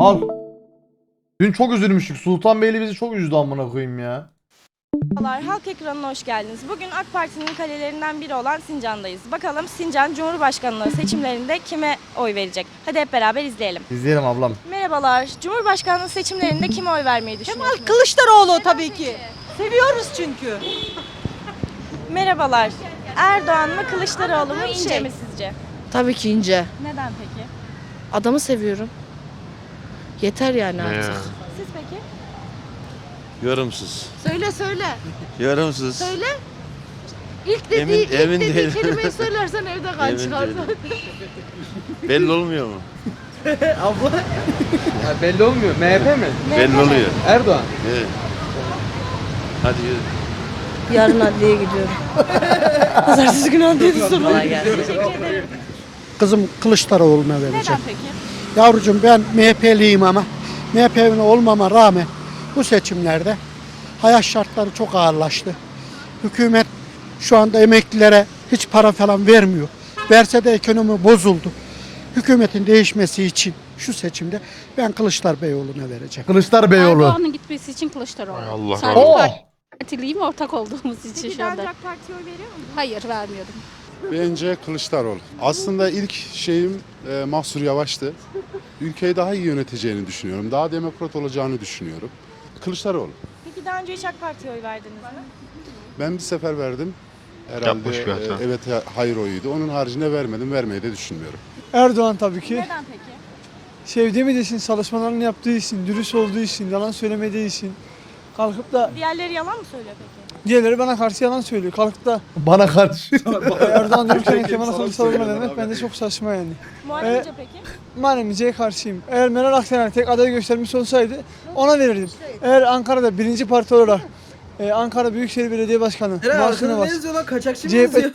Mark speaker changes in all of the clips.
Speaker 1: Al. Dün çok üzülmüştük. Sultanbeyli bizi çok üzdü amına koyayım ya.
Speaker 2: Merhabalar, Halk Ekranı'na hoş geldiniz. Bugün AK Parti'nin kalelerinden biri olan Sincan'dayız. Bakalım Sincan Cumhurbaşkanlığı seçimlerinde kime oy verecek? Hadi hep beraber izleyelim.
Speaker 1: İzleyelim ablam.
Speaker 2: Merhabalar, Cumhurbaşkanlığı seçimlerinde kime oy vermeyi düşünüyorsunuz?
Speaker 3: Kılıçdaroğlu tabii ki. Seviyoruz çünkü.
Speaker 2: Merhabalar, Erdoğan mı Kılıçdaroğlu mu İnce mi sizce?
Speaker 4: Tabii ki ince.
Speaker 2: Neden peki?
Speaker 4: Adamı seviyorum. Yeter yani artık.
Speaker 2: Siz peki?
Speaker 5: Yorumsuz.
Speaker 4: Söyle söyle.
Speaker 5: Yorumsuz.
Speaker 4: Söyle. İlk
Speaker 5: Emin-
Speaker 4: dediği, ilk
Speaker 5: emin
Speaker 4: dediği
Speaker 5: değilim.
Speaker 4: kelimeyi söylersen evde kan
Speaker 5: Emin
Speaker 4: çıkarsın.
Speaker 5: Belli olmuyor mu?
Speaker 6: Ya belli olmuyor. MHP mi?
Speaker 5: Belli oluyor.
Speaker 6: Erdoğan.
Speaker 5: Evet. Hadi yürü.
Speaker 4: Yarın adliyeye gidiyorum. Pazartesi günü adliyede sorun. Kolay gelsin.
Speaker 2: Teşekkür ederim.
Speaker 7: Kızım Kılıçdaroğlu'na
Speaker 2: Neden
Speaker 7: vereceğim.
Speaker 2: peki?
Speaker 7: Yavrucuğum ben MHP'liyim ama MHP'nin olmama rağmen bu seçimlerde hayat şartları çok ağırlaştı. Hükümet şu anda emeklilere hiç para falan vermiyor. Verse de ekonomi bozuldu. Hükümetin değişmesi için şu seçimde ben Kılıçlar Beyoğlu'na vereceğim.
Speaker 1: Kılıçlar Beyoğlu.
Speaker 8: Erdoğan'ın gitmesi için Kılıçdaroğlu.
Speaker 5: Allah
Speaker 8: Sadece
Speaker 1: Allah.
Speaker 8: partiliyim ortak olduğumuz için
Speaker 2: Peki
Speaker 8: şu
Speaker 2: daha
Speaker 8: anda.
Speaker 2: Parti'ye oy veriyor musunuz?
Speaker 8: Hayır vermiyorum.
Speaker 9: Bence Kılıçdaroğlu. Aslında ilk şeyim e, Mahsur Yavaş'tı. Ülkeyi daha iyi yöneteceğini düşünüyorum. Daha demokrat olacağını düşünüyorum. Kılıçdaroğlu.
Speaker 2: Peki daha önce hiç AK Parti'ye oy verdiniz mi?
Speaker 9: Ben bir sefer verdim. Herhalde
Speaker 5: Yapmış bir hata.
Speaker 9: e, evet ha- hayır oyuydu. Onun haricinde vermedim. Vermeyi de düşünmüyorum.
Speaker 10: Erdoğan tabii ki.
Speaker 2: Neden peki?
Speaker 10: Sevdiğimiz için, çalışmalarını yaptığı için, dürüst olduğu için, yalan söylemediği için. Kalkıp da
Speaker 2: Diğerleri yalan mı söylüyor peki?
Speaker 10: Diğerleri bana karşı yalan söylüyor. Kalkıp da
Speaker 1: Bana karşı.
Speaker 10: Erdoğan dururken Kemal Kılıçdaroğlu'na demek bence çok saçma yani.
Speaker 2: Muharrem
Speaker 10: Ee,
Speaker 2: İnce peki?
Speaker 10: Muharrem İnce'ye karşıyım. Eğer Meral Akşener tek aday göstermiş olsaydı ona verirdim. Eğer Ankara'da birinci parti olarak e, Ankara Büyükşehir Belediye Başkanı Mahsun Yavaş,
Speaker 6: yazıyor lan? Kaçakçı mı
Speaker 10: CHP
Speaker 6: yazıyor?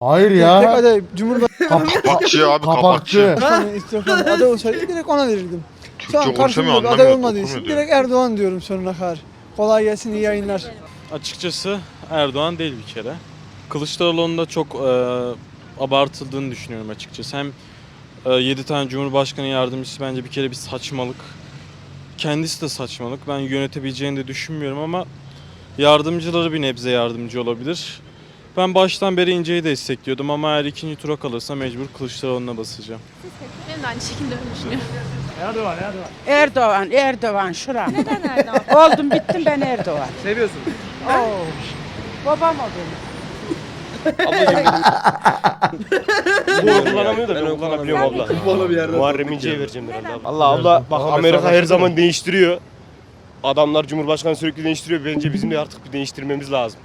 Speaker 1: Hayır
Speaker 10: tek
Speaker 1: ya.
Speaker 10: aday Cumhurbaşkanı
Speaker 5: Kapakçı abi
Speaker 1: Kapakçı.
Speaker 10: istiyorsan aday olsaydı direkt ona verirdim. Şu an
Speaker 5: Türkçe
Speaker 10: karşımda
Speaker 5: konuşamıyor
Speaker 10: bir aday
Speaker 5: anlamıyor.
Speaker 10: olmadığı için
Speaker 5: okumuyor diyor.
Speaker 10: direkt Erdoğan diyorum sonuna kadar. Kolay gelsin, iyi yayınlar.
Speaker 11: Açıkçası Erdoğan değil bir kere. Kılıçdaroğlu'nun da çok e, abartıldığını düşünüyorum açıkçası. Hem e, 7 tane Cumhurbaşkanı yardımcısı bence bir kere bir saçmalık. Kendisi de saçmalık. Ben yönetebileceğini de düşünmüyorum ama yardımcıları bir nebze yardımcı olabilir. Ben baştan beri İnce'yi destekliyordum ama eğer ikinci tura kalırsa mecbur Kılıçdaroğlu'na basacağım.
Speaker 8: Ben de aynı şekilde öyle düşünüyorum.
Speaker 3: Erdoğan, Erdoğan şuram.
Speaker 2: Neden Erdoğan?
Speaker 3: Oldum bittim ben Erdoğan.
Speaker 6: Seviyorsun.
Speaker 3: Oo. Babam o benim.
Speaker 11: Bu kullanamıyor da ben kullanabiliyorum
Speaker 2: abla.
Speaker 6: Futbola bir yerde.
Speaker 5: Muharrem İnce'ye vereceğim
Speaker 2: Neden?
Speaker 5: Allah abla bak Amerika her zaman değiştiriyor. Adamlar Cumhurbaşkanı sürekli değiştiriyor. Bence bizim de artık bir değiştirmemiz lazım.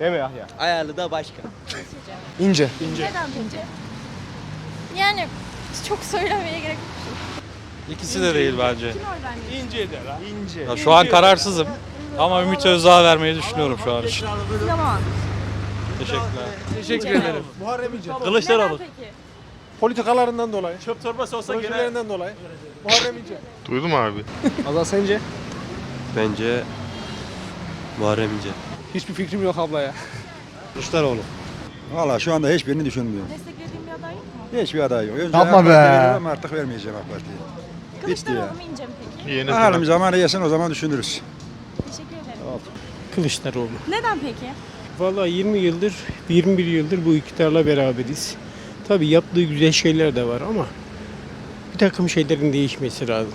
Speaker 5: Değil mi Yahya?
Speaker 6: Ayarlı da başka.
Speaker 10: İnce.
Speaker 2: Neden peki? Yani çok söylemeye gerek yok.
Speaker 11: İkisi de değil bence.
Speaker 2: Kime oy vermeyi
Speaker 11: İnce Ya şu an kararsızım ama Ümit Özdağ vermeyi düşünüyorum şu an için.
Speaker 2: Yalan.
Speaker 11: Teşekkürler.
Speaker 6: Teşekkür ederim.
Speaker 10: Muharrem İnce.
Speaker 2: Neden peki?
Speaker 10: Politikalarından dolayı,
Speaker 11: Çöp torbası olsa
Speaker 10: projelerinden dolayı. Muharrem İnce.
Speaker 5: Duydum abi.
Speaker 6: Azal sence?
Speaker 5: Bence Muharrem İnce.
Speaker 6: Hiçbir fikrim yok abla ya.
Speaker 9: Kılıçdaroğlu.
Speaker 7: Valla şu anda hiçbirini düşünmüyorum.
Speaker 2: Desteklediğin bir aday yok mu?
Speaker 7: Hiçbir aday yok. Önce
Speaker 1: Yapma
Speaker 7: AK
Speaker 1: be.
Speaker 7: Parti'ye artık vermeyeceğim AK Parti'ye.
Speaker 2: Kılıçdaroğlu
Speaker 7: ya.
Speaker 2: mu İnce mi peki?
Speaker 5: Yeni
Speaker 7: Bakalım zamanı yesin o zaman düşünürüz.
Speaker 10: Kılıçdaroğlu.
Speaker 2: Neden peki?
Speaker 10: Vallahi 20 yıldır, 21 yıldır bu iktidarla beraberiz. Tabii yaptığı güzel şeyler de var ama bir takım şeylerin değişmesi lazım.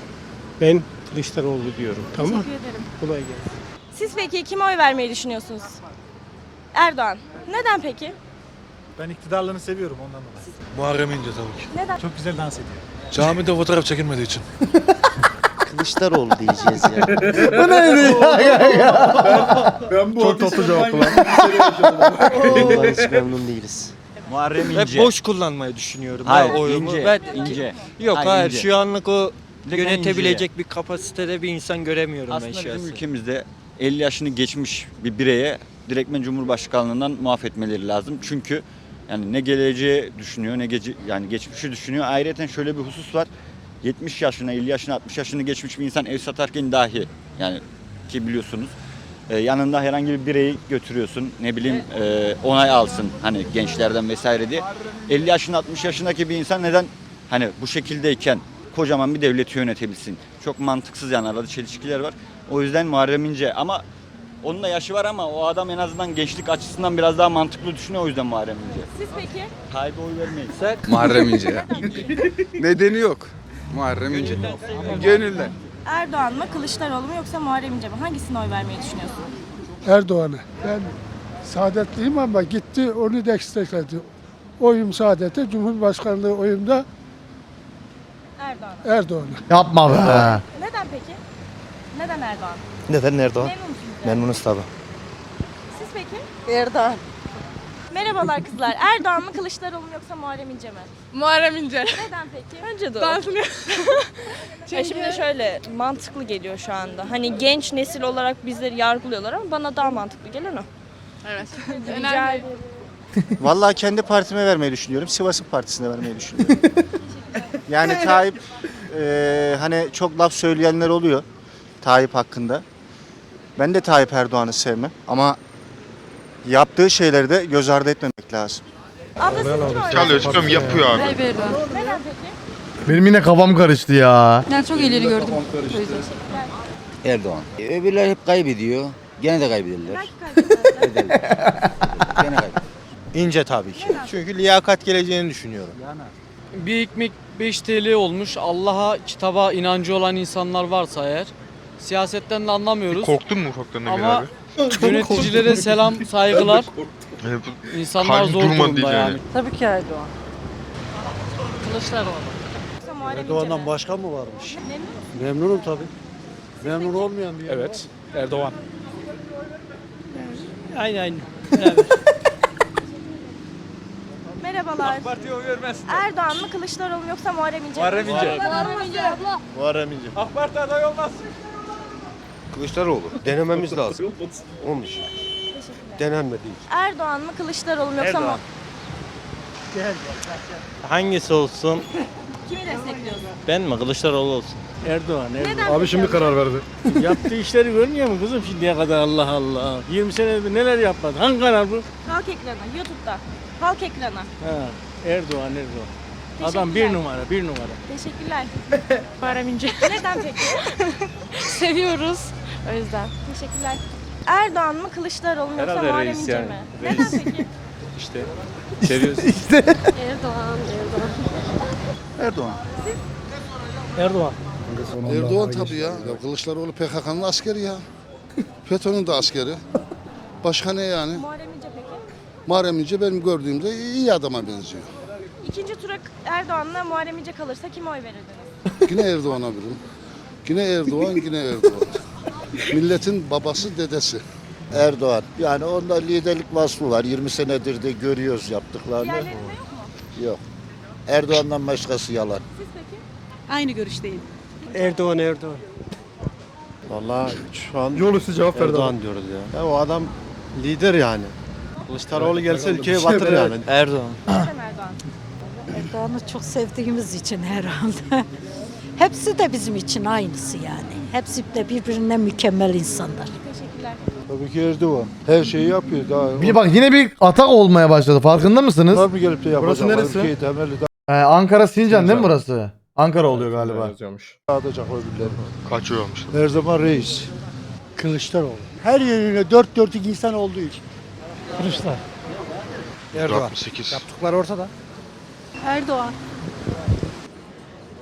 Speaker 10: Ben Kılıçdaroğlu diyorum. Tamam
Speaker 2: Teşekkür ederim.
Speaker 10: Kolay gelsin.
Speaker 2: Siz peki kime oy vermeyi düşünüyorsunuz? Erdoğan. Neden peki?
Speaker 10: Ben iktidarlarını seviyorum ondan dolayı.
Speaker 11: Muharrem İnce tabii ki.
Speaker 2: Neden?
Speaker 10: Çok güzel dans ediyor.
Speaker 11: Camide fotoğraf çekilmediği için.
Speaker 5: Kılıçdaroğlu diyeceğiz ya.
Speaker 1: Bu neydi ya?
Speaker 6: Ben bu
Speaker 1: Çok tatlı cevaptı lan.
Speaker 5: Bundan hiç memnun değiliz.
Speaker 6: Muharrem
Speaker 11: Hep boş kullanmayı düşünüyorum.
Speaker 6: Hayır,
Speaker 11: ya
Speaker 6: ince,
Speaker 11: Ben,
Speaker 6: ince.
Speaker 11: Yok
Speaker 6: Hayır,
Speaker 11: hayır,
Speaker 6: ince.
Speaker 11: şu anlık o yönetebilecek bir kapasitede bir insan göremiyorum ben
Speaker 6: Aslında bizim
Speaker 11: şahsen.
Speaker 6: ülkemizde 50 yaşını geçmiş bir bireye direktmen Cumhurbaşkanlığından muaf etmeleri lazım. Çünkü yani ne geleceği düşünüyor ne gece yani geçmişi düşünüyor. Ayrıca şöyle bir husus var. 70 yaşına, 50 yaşına, 60 yaşını geçmiş bir insan ev satarken dahi yani ki biliyorsunuz e, yanında herhangi bir bireyi götürüyorsun ne bileyim e, onay alsın hani gençlerden vesaire diye. 50 yaşında 60 yaşındaki bir insan neden hani bu şekildeyken kocaman bir devleti yönetebilsin. Çok mantıksız yani arada çelişkiler var. O yüzden Muharrem İnce ama onun da yaşı var ama o adam en azından gençlik açısından biraz daha mantıklı düşünüyor o yüzden Muharrem İnce.
Speaker 2: Siz peki?
Speaker 6: Tayyip'e oy vermeyiz.
Speaker 12: Muharrem İnce. Nedeni yok. Muharrem İnce. Gönülden.
Speaker 2: Erdoğan mı Kılıçdaroğlu mu yoksa Muharrem İnce mi? Hangisine oy vermeyi düşünüyorsun?
Speaker 3: Erdoğan'a. Ben saadetliyim ama gitti onu destekledi. Oyum saadete, Cumhurbaşkanlığı oyumda
Speaker 2: Erdoğan.
Speaker 3: Erdoğan'a.
Speaker 1: Yapma be.
Speaker 2: Neden peki? Neden Erdoğan?
Speaker 5: Neden Erdoğan?
Speaker 2: Memnun musunuz?
Speaker 5: Memnunuz tabii.
Speaker 2: Siz peki?
Speaker 13: Erdoğan.
Speaker 2: Merhabalar kızlar. Erdoğan mı Kılıçdaroğlu mu yoksa Muharrem İnce mi?
Speaker 8: Muharrem İnce.
Speaker 2: Neden peki?
Speaker 8: Bence de
Speaker 2: Ya şimdi şöyle mantıklı geliyor şu anda. Hani genç nesil olarak bizleri yargılıyorlar ama bana daha mantıklı gelen o.
Speaker 8: Evet.
Speaker 2: Rica ederim.
Speaker 5: Vallahi kendi partime vermeyi düşünüyorum. Sivas'ın partisine vermeyi düşünüyorum. yani Tayyip eee, hani çok laf söyleyenler oluyor Tayyip hakkında. Ben de Tayyip Erdoğan'ı sevmem ama yaptığı şeyleri de göz ardı etmemek lazım.
Speaker 2: Verdiniz?
Speaker 12: Çalışıyorum yapıyor abi.
Speaker 8: Tayyip Erdoğan.
Speaker 1: Benim yine kafam karıştı ya.
Speaker 8: Ben çok ileri gördüm.
Speaker 6: Erdoğan. Öbürler hep kaybediyor. Gene de kaybederler. Gene kaybederler.
Speaker 5: İnce tabii ki. Çünkü liyakat geleceğini düşünüyorum.
Speaker 11: Bir ekmek 5 TL olmuş. Allah'a, kitaba inancı olan insanlar varsa eğer. Siyasetten de anlamıyoruz.
Speaker 12: Korktun mu ufaktan Emir
Speaker 11: Ama
Speaker 12: abi?
Speaker 11: Yöneticilere selam, saygılar. İnsanlar
Speaker 12: Kalbim
Speaker 11: zor durumda
Speaker 12: diyeceğim
Speaker 11: yani.
Speaker 12: yani.
Speaker 13: Tabii ki Erdoğan.
Speaker 8: Kılıçdaroğlu.
Speaker 2: Muharrem İnce mi?
Speaker 5: başkan mı varmış? Memnunum tabii. Memnun olmayan bir
Speaker 14: Evet. Erdoğan. Aynı aynı.
Speaker 2: Merhabalar.
Speaker 14: Partiye oy vermez.
Speaker 2: Erdoğan mı Kılıçdaroğlu mu yoksa Muharrem İnce mi?
Speaker 14: Muharrem İnce.
Speaker 5: Muharrem İnce.
Speaker 14: AK Parti aday olmaz.
Speaker 5: Kılıçdaroğlu. Denememiz lazım. Olmuş. Denenmedi.
Speaker 2: Erdoğan mı Kılıçdaroğlu mu yoksa
Speaker 5: Erdoğan.
Speaker 2: mu?
Speaker 5: Hangisi olsun?
Speaker 2: Kimi destekliyorsun?
Speaker 5: Ben mi? Kılıçdaroğlu olsun.
Speaker 14: Erdoğan.
Speaker 2: Neden Abi şimdi
Speaker 1: karar verdi.
Speaker 14: Yaptığı işleri görmüyor musun kızım şimdiye kadar Allah Allah. 20 senedir neler yapmadı. Hangi kanal bu?
Speaker 2: Halk ekranı, YouTube'da. Halk ekranı.
Speaker 14: Ha, Erdoğan Erdoğan. Adam bir numara bir numara.
Speaker 2: Teşekkürler.
Speaker 8: Muharrem İnce.
Speaker 2: Neden peki?
Speaker 8: Seviyoruz. O yüzden.
Speaker 2: Teşekkürler. Erdoğan mı Kılıçdaroğlu mu yoksa
Speaker 14: Herhalde
Speaker 2: Muharrem
Speaker 14: reis
Speaker 2: İnce
Speaker 14: yani.
Speaker 2: mi?
Speaker 14: Reis.
Speaker 2: Neden peki?
Speaker 14: İşte seviyoruz.
Speaker 8: Erdoğan, Erdoğan.
Speaker 6: Erdoğan.
Speaker 14: Erdoğan.
Speaker 15: Erdoğan tabii ya. ya Kılıçdaroğlu PKK'nın askeri ya. FETÖ'nün de askeri. Başka ne yani?
Speaker 2: Muharrem İnce peki?
Speaker 15: Muharrem İnce benim gördüğümde iyi adama benziyor.
Speaker 2: İkinci tura Erdoğan'la Muharrem İnce kalırsa kime oy verirdiniz?
Speaker 15: Yine Erdoğan'a verin. Yine Erdoğan, yine Erdoğan. Milletin babası, dedesi.
Speaker 5: Erdoğan. Yani onda liderlik vasfı var. 20 senedir de görüyoruz yaptıklarını.
Speaker 2: Diğerlerinde yok mu?
Speaker 5: Yok. Erdoğan'dan başkası yalan.
Speaker 2: Siz peki?
Speaker 13: Aynı görüşteyim.
Speaker 14: Erdoğan Erdoğan.
Speaker 5: Vallahi şu an
Speaker 1: Yol üstü cevap verdi.
Speaker 5: Erdoğan diyoruz ya. Ya o adam lider yani. Kılıçdaroğlu gelse ülkeye batır yani.
Speaker 11: Erdoğan?
Speaker 13: Erdoğan'ı çok sevdiğimiz için herhalde. Hepsi de bizim için aynısı yani. Hepsi de birbirine mükemmel insanlar.
Speaker 2: Teşekkürler.
Speaker 5: Tabii ki Erdoğan. Her şeyi yapıyor daha.
Speaker 1: Bir bak yine bir atak olmaya başladı. Farkında mısınız?
Speaker 5: Tabii gelip de yapacak.
Speaker 1: Burası neresi?
Speaker 5: Ülkeyi temelli
Speaker 1: Ee, Ankara Sincan değil mi burası? Ankara oluyor galiba.
Speaker 5: dağıtacak o birileri.
Speaker 12: Kaç oy olmuş?
Speaker 5: Her zaman reis.
Speaker 3: Kılıçdaroğlu. Her yönüne dört dörtlük insan olduğu için.
Speaker 14: Kılıçlar.
Speaker 5: Erdoğan.
Speaker 12: 68.
Speaker 5: Yaptıkları ortada.
Speaker 8: Erdoğan.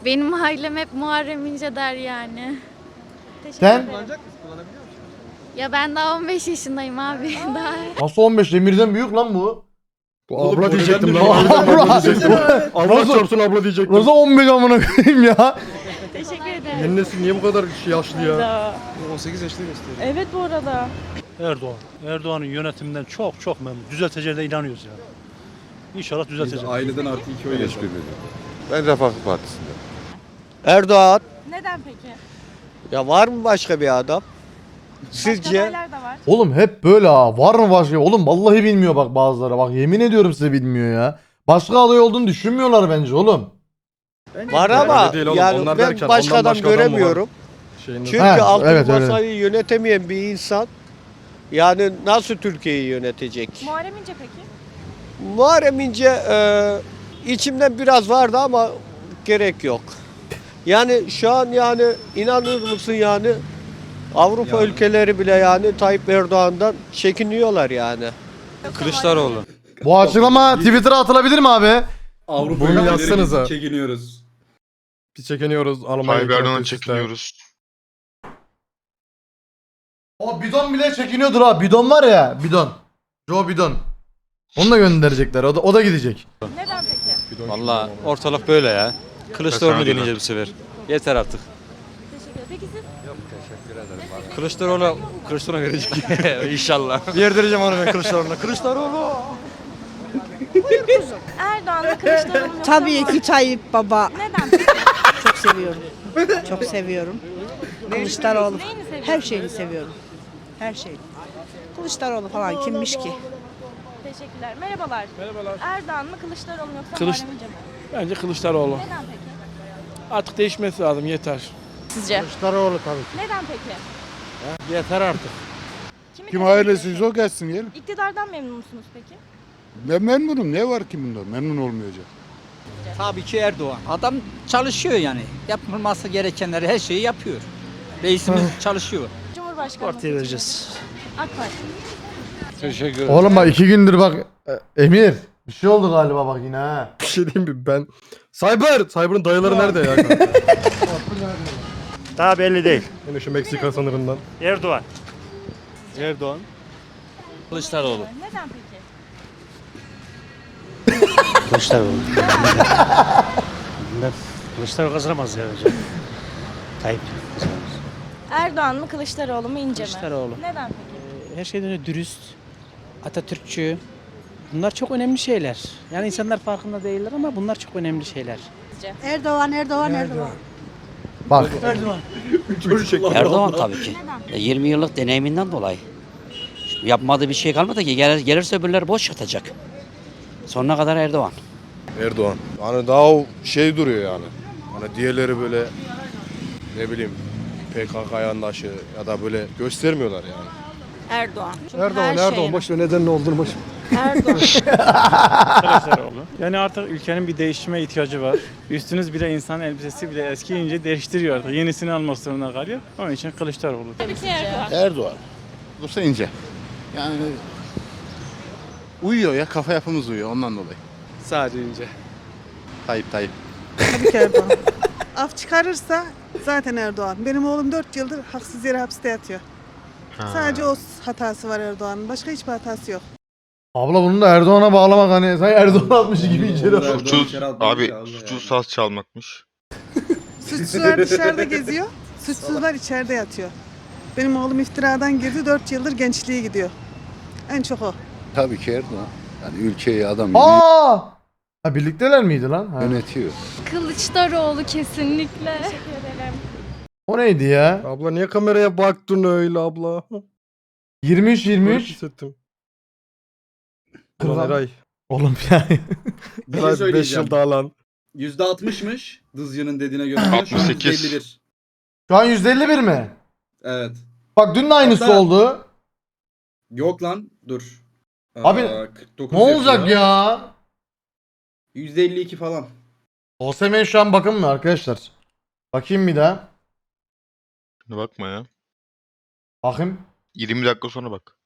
Speaker 8: Benim ailem hep Muharrem İnce der yani.
Speaker 2: Teşekkür
Speaker 1: Sen?
Speaker 2: ederim.
Speaker 8: Ya ben daha 15 yaşındayım abi. Daha
Speaker 1: Nasıl 15? Demirden büyük lan bu.
Speaker 12: Bu abla diyecektim lan.
Speaker 1: Abla
Speaker 12: Allah çarpsın abla diyecektim.
Speaker 1: Nasıl 15 amına koyayım ya?
Speaker 2: Teşekkür ederim.
Speaker 12: Yeni nesil niye bu kadar yaşlı ya?
Speaker 14: 18 yaşında gösteriyor.
Speaker 2: Evet bu arada.
Speaker 14: Erdoğan. Erdoğan'ın yönetiminden çok çok memnun. Düzelteceğine inanıyoruz yani. İnşallah düzeltecek.
Speaker 12: Aileden artı iki oy geçiyor.
Speaker 5: Ben Refah Partisi'nde.
Speaker 6: Erdoğan.
Speaker 2: Neden peki?
Speaker 6: Ya var mı başka bir adam?
Speaker 2: Başka adaylar da var.
Speaker 1: Oğlum hep böyle ha. Var mı başka? Oğlum vallahi bilmiyor bak bazıları. Bak yemin ediyorum size bilmiyor ya. Başka aday olduğunu düşünmüyorlar bence oğlum.
Speaker 6: Var
Speaker 12: ama değil oğlum. yani Onlar ben derken başka ondan adam başka adam mı var? göremiyorum.
Speaker 6: Çünkü
Speaker 1: Ha,
Speaker 6: altın
Speaker 1: evet, öyle.
Speaker 6: masayı yönetemeyen bir insan yani nasıl Türkiye'yi yönetecek?
Speaker 2: Muharrem İnce peki?
Speaker 6: Muharrem İnce e, içimden biraz vardı ama gerek yok.
Speaker 13: Yani şu an yani inanır mısın yani Avrupa ülkeleri bile yani Tayyip Erdoğan'dan çekiniyorlar yani.
Speaker 11: Kılıçdaroğlu.
Speaker 1: Bu açıklama Twitter'a atılabilir mi abi?
Speaker 13: Avrupa
Speaker 11: Bunu yazsanıza.
Speaker 13: çekiniyoruz.
Speaker 11: Biz çekiniyoruz. Almanya
Speaker 9: çekiniyoruz.
Speaker 1: O bidon bile çekiniyordur ha. Bidon var ya bidon. Joe bidon. Onu da gönderecekler. O da, o da gidecek.
Speaker 2: Neden peki?
Speaker 11: Valla ortalık böyle ya. Kılıçdaroğlu deneyeceğiz bu sefer. Yeter artık.
Speaker 2: Teşekkür ederim. Peki siz?
Speaker 11: Kılıçdaroğlu Kılıçdaroğlu verecek inşallah. Yerdireceğim onu ben Kılıçdaroğlu'na. Kılıçdaroğlu.
Speaker 2: Erdoğan mı Kılıçdaroğlu mu? yoksa
Speaker 3: Tabii ki Tayyip Baba.
Speaker 2: Neden?
Speaker 3: Çok seviyorum. Çok seviyorum. Kılıçdaroğlu.
Speaker 2: Neyini seviyorsun?
Speaker 3: Her şeyini seviyorum. Her şeyini. Kılıçdaroğlu falan kimmiş ki?
Speaker 2: Teşekkürler. Merhabalar.
Speaker 10: Merhabalar.
Speaker 2: Erdoğan mı Kılıçdaroğlu mu yoksa
Speaker 10: Kılıç-
Speaker 2: Muharrem İnce mi?
Speaker 10: Bence Kılıçdaroğlu.
Speaker 2: Neden peki?
Speaker 10: Artık değişmesi lazım yeter.
Speaker 2: Sizce?
Speaker 7: Kılıçdaroğlu tabii.
Speaker 2: Neden peki?
Speaker 10: Yeter artık.
Speaker 2: Kimi
Speaker 9: Kim hayırlısıysa o gelsin gelin.
Speaker 2: İktidardan memnun musunuz peki?
Speaker 9: Ben memnunum. Ne var ki bunda? Memnun olmayacak.
Speaker 13: Tabii ki Erdoğan.
Speaker 16: Adam çalışıyor yani. Yapılması gerekenleri her şeyi yapıyor. Reisimiz çalışıyor.
Speaker 2: Cumhurbaşkanı
Speaker 13: Partiye vereceğiz.
Speaker 2: AK Parti.
Speaker 11: Teşekkür ederim.
Speaker 1: Oğlum bak iki gündür bak. e, Emir. Bir şey oldu galiba bak yine ha.
Speaker 13: Bir şey diyeyim mi ben? Cyber! Cyber'ın dayıları nerede ya?
Speaker 5: Daha belli değil.
Speaker 13: Yine şu Meksika sınırından.
Speaker 5: Erdoğan.
Speaker 11: Erdoğan. Kılıçdaroğlu.
Speaker 2: Neden peki?
Speaker 13: Kılıçdaroğlu. Kılıçdaroğlu kazanamaz ya hocam. Tayyip kazanamaz.
Speaker 2: Erdoğan mı Kılıçdaroğlu mu İnce mi?
Speaker 16: Kılıçdaroğlu.
Speaker 2: Neden peki?
Speaker 16: Her şeyden önce dürüst, Atatürkçü. Bunlar çok önemli şeyler. Yani insanlar farkında değiller ama bunlar çok önemli şeyler.
Speaker 3: Erdoğan, Erdoğan, Erdoğan.
Speaker 1: Bak.
Speaker 16: Erdoğan tabii ki. 20 yıllık deneyiminden dolayı. Yapmadığı bir şey kalmadı ki. Gelir, gelirse öbürleri boş yatacak. Sonuna kadar Erdoğan.
Speaker 13: Erdoğan. Yani daha o şey duruyor yani. Hani diğerleri böyle ne bileyim PKK yandaşı ya da böyle göstermiyorlar yani.
Speaker 3: Erdoğan.
Speaker 13: Erdoğan, Erdoğan boş ver neden ne olduğunu boş.
Speaker 3: Erdoğan.
Speaker 11: Kılıçdaroğlu. Yani artık ülkenin bir değişime ihtiyacı var. Üstünüz bile insan elbisesi bile eskiyince değiştiriyor artık. Yenisini almak zorunda kalıyor. Onun için Kılıçdaroğlu.
Speaker 2: Peki Erdoğan.
Speaker 9: Erdoğan. Bu ince. Yani uyuyor ya kafa yapımız uyuyor ondan dolayı.
Speaker 13: Sadece ince.
Speaker 9: Tayyip Tayyip.
Speaker 3: Tabii ki Erdoğan. Af çıkarırsa zaten Erdoğan. Benim oğlum 4 yıldır haksız yere hapiste yatıyor. Sadece o hatası var Erdoğan'ın. Başka hiçbir hatası yok.
Speaker 1: Abla bunu da Erdoğan'a bağlamak hani sen Erdoğan atmış gibi içeri bak.
Speaker 9: Abi suçu saz çalmakmış.
Speaker 3: Suçsuzlar dışarıda geziyor. Suçsuzlar içeride yatıyor. Benim oğlum iftiradan girdi. 4 yıldır gençliğe gidiyor. En çok o.
Speaker 9: Tabii ki Erdoğan. Yani ülkeyi adam
Speaker 1: Aa! Ha birlikteler miydi lan? Ha.
Speaker 9: yönetiyor.
Speaker 8: Kılıçdaroğlu kesinlikle.
Speaker 2: Teşekkür ederim.
Speaker 1: O neydi ya?
Speaker 13: Abla niye kameraya baktın öyle abla?
Speaker 1: 23 23.
Speaker 13: hissettim. Ulan Eray.
Speaker 1: Oğlum ya.
Speaker 13: Eray 5 yıl daha lan.
Speaker 16: %60'mış Dızcı'nın dediğine göre.
Speaker 9: 68.
Speaker 1: Şu an 151 mi?
Speaker 16: Evet.
Speaker 1: Bak dün de aynısı
Speaker 16: Hatta-
Speaker 1: oldu.
Speaker 16: Yok lan dur.
Speaker 1: Abi,
Speaker 16: 49
Speaker 1: Ne olacak ya?
Speaker 16: %52 falan.
Speaker 1: OSM'ye şu an bakın mı arkadaşlar? Bakayım bir daha.
Speaker 9: Bakma ya.
Speaker 1: Bakayım.
Speaker 9: 20 dakika sonra bak.